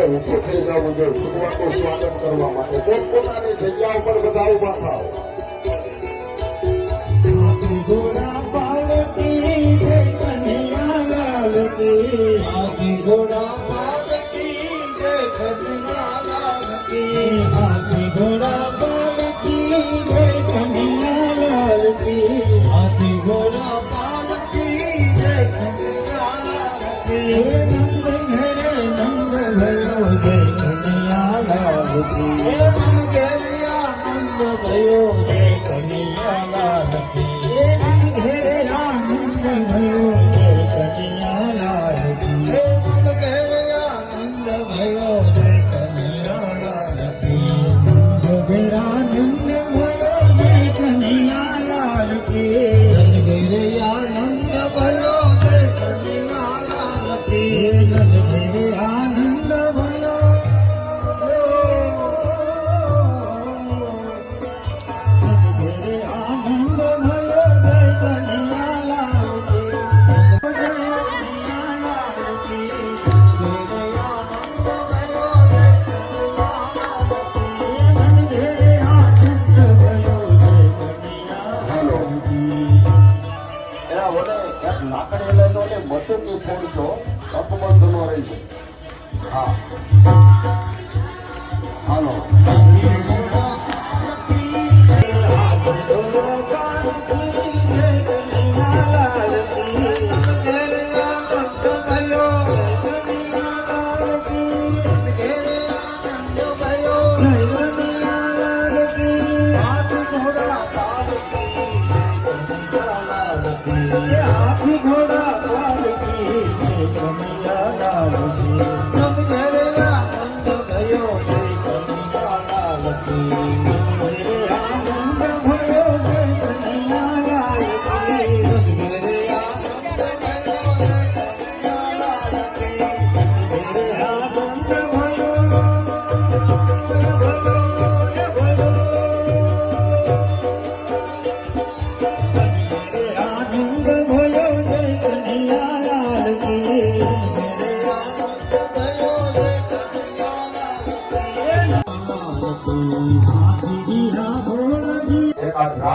માટે ઉભું થઈ જવું જોઈએ ભગવાનનું સ્વાગત કરવા માટે પોતપોતાની જગ્યા ઉપર બધા ઊભા થાવ ઘોડા 唉呦 ಆ ಕಡೆ ಎಲ್ಲ ನೋಡಿ ಮತ್ತು ನೀವು ಫೋನ್ಸು ಕಪ್ಪು ಬಂದು ನೂರೈದು ಹಲೋ.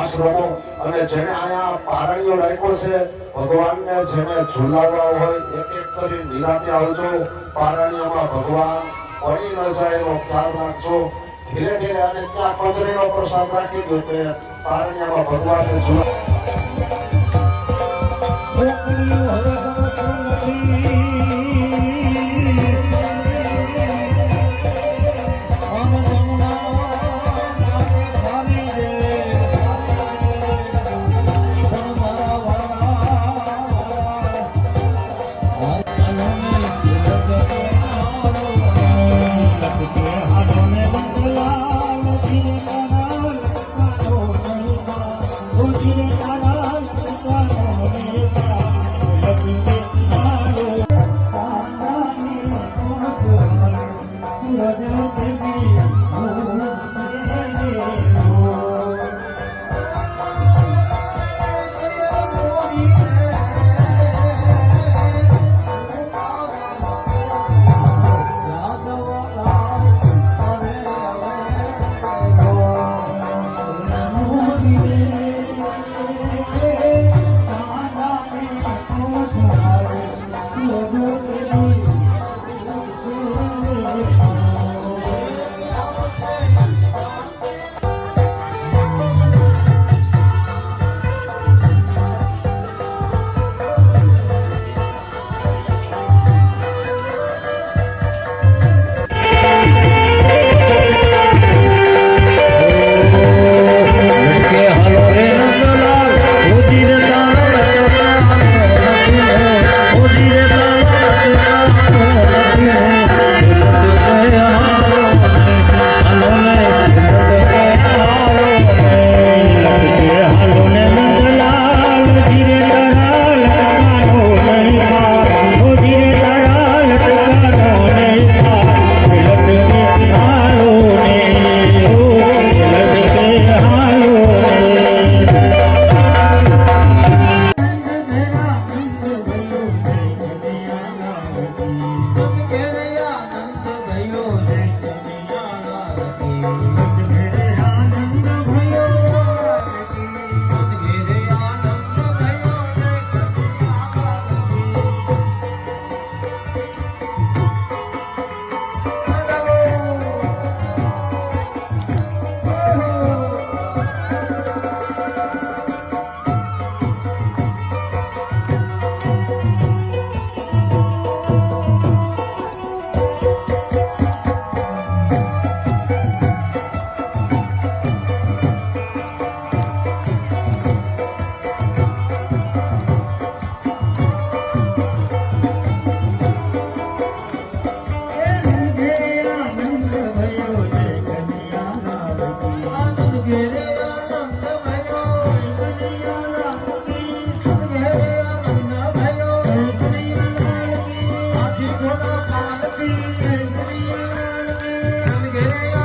આશ્રમો અને જેને અહીંયા પારણીઓ રાખ્યો છે, ભગવાનને જેને ઝુલાવવા હોય, એક એક કરી નિલાતે આવજો. પારણીઓમાં ભગવાન પડી ન જાય એનો ખ્યાલ રાખજો. ધીરે ધીરે અને ત્યાં કચરીનો પ્રસાદ રાખી દો તે પારણીઓમાં ભગવાનને ઝુલા Peguei